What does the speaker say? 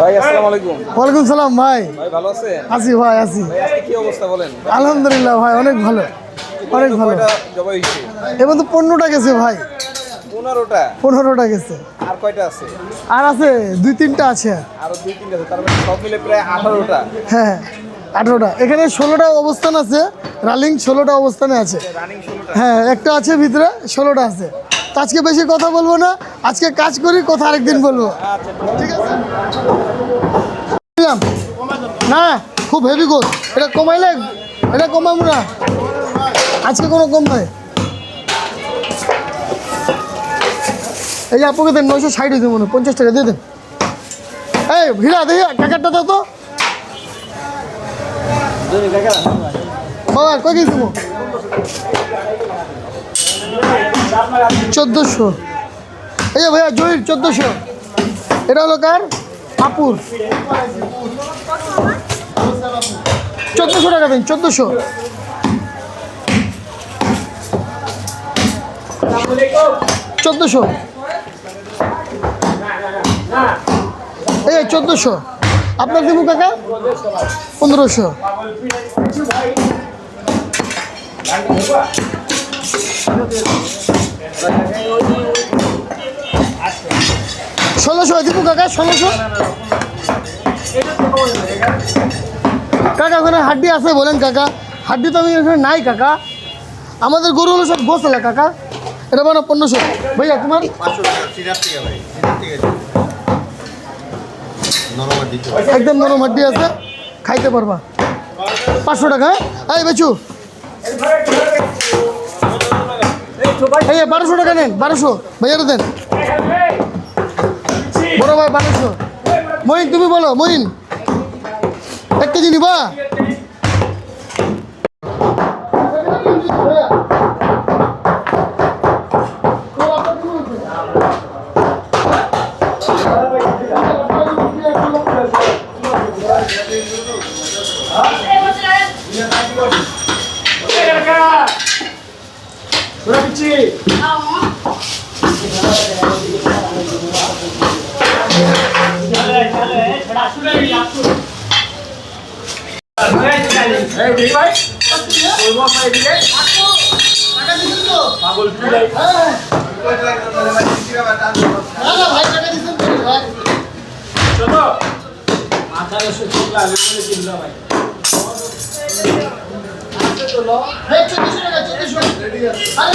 ভাই আসসালামু আলাইকুম। ওয়ালাইকুম সালাম ভাই। ভাই ভালো আছেন? আছি ভাই আছি। কি অবস্থা বলেন? আলহামদুলিল্লাহ ভাই অনেক ভালো। অনেক ভালো। জবাই এবার তো পনেরোটা গেছে ভাই। পনেরোটা? পনেরোটা গেছে। আর কয়টা আছে? আর আছে দুই তিনটা আছে। আরও দুই তিনটা আছে তার মানে সব মিলে প্রায় আঠারোটা। হ্যাঁ আঠেরোটা। এখানে ষোলোটা অবস্থান আছে রানিং ষোলোটা অবস্থানে আছে। হ্যাঁ একটা আছে ভিতরে ষোলোটা আছে। আজকে বেশি কথা বলব না। আজকে কাজ করি, কথা আরেকদিন বলব। ঠিক আছে? না, খুব হেভি গোল এটা কমাইলে এটা কমাবো না। আজকে কোনো কম নাই। এই আপনাকে দেন, নয়শো ষাট হয়েছে মনে পঞ্চাশ টাকা, দিয়ে দেন। এই, ভিড়া, দেখি কাকারটা দাও তো। বাবা, কই গেছি চোদ্দোশো। এই যে ভাইয়া, জহির, চোদ্দোশো। এটা হলো কার? আপুর। চোদ্দোশো টাকা দিন, চোদ্দোশো। চোদ্দোশো। এই চোদ্দোশো। আপনার দেবো কাকা? পনেরোশো। ষোলোশো দীপু কাকা, ষোলোশো? কাকা, ওখানে হাড্ডি আছে বলেন কাকা। হাড্ডি তো আমি এখানে নাই কাকা। আমাদের গরু হলো সব গোসলা কাকা। এটা বানো পনেরোশো। ভাইয়া, তোমার? একদম নরম হাড্ডি আছে। খাইতে পারবা। পাঁচশো টাকা হ্যাঁ? এই বেচু। বারোশো টাকা নেন, বারোশো। ভাইয়ারে দেন। বড় ভাই, বারোশো। মহিন তুমি বলো মহিন এক কেজি নিবা? না ভাই টাকা দিচ্ছেন তো, ভাই ভাই, 1400 টাকা, 1400 আরে